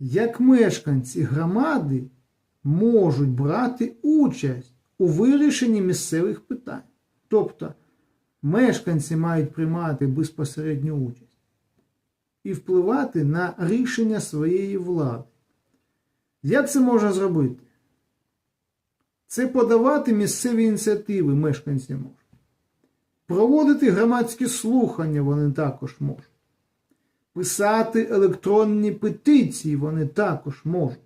як мешканці громади можуть брати участь у вирішенні місцевих питань. Тобто мешканці мають приймати безпосередню участь і впливати на рішення своєї влади. Як це можна зробити? Це подавати місцеві ініціативи мешканці можуть. Проводити громадські слухання вони також можуть. Писати електронні петиції вони також можуть.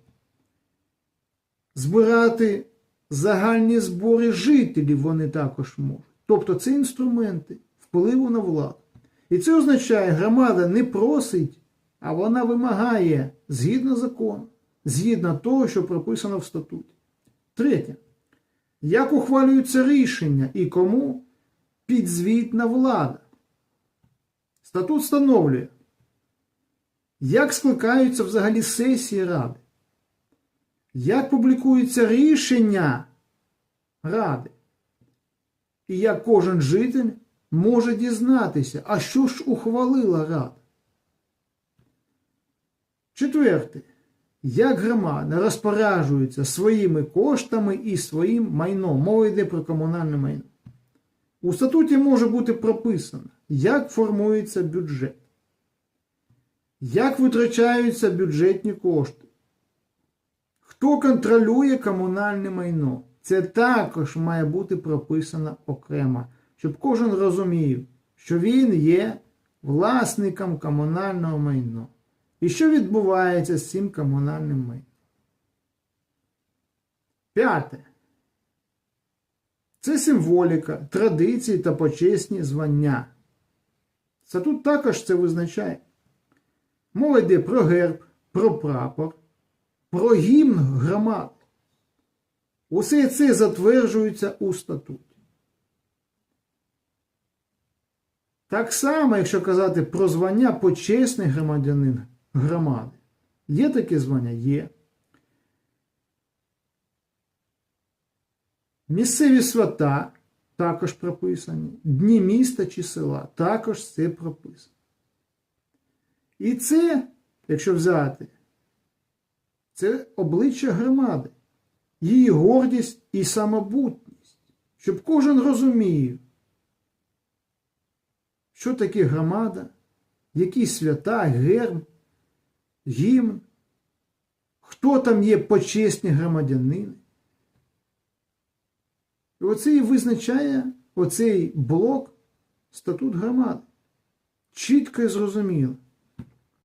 Збирати загальні збори жителів вони також можуть. Тобто це інструменти впливу на владу. І це означає, громада не просить, а вона вимагає згідно закону, згідно того, що прописано в статуті. Третє. Як ухвалюються рішення і кому підзвітна влада? Статут встановлює, як скликаються взагалі сесії Ради, як публікуються рішення Ради, і як кожен житель може дізнатися, а що ж ухвалила Рада. Четверте. Як громада розпоряджується своїми коштами і своїм майном. Мова йде про комунальне майно. У статуті може бути прописано, як формується бюджет, як витрачаються бюджетні кошти, хто контролює комунальне майно. Це також має бути прописано окремо, щоб кожен розумів, що він є власником комунального майна. І що відбувається з цим комунальним майном? П'яте. Це символіка, традиції та почесні звання. Статут також це визначає. Мова йде про герб, про прапор, про гімн громад. Усе це затверджується у статуті. Так само, якщо казати про звання почесний громадянин громади. Є таке звання? Є. Місцеві свята також прописані. Дні міста чи села також це прописано. І це, якщо взяти, це обличчя громади, її гордість і самобутність, щоб кожен розумів, що таке громада, які свята, герб, гімн, хто там є почесні громадянини. І оце і визначає оцей блок статут громади. Чітко і зрозуміло.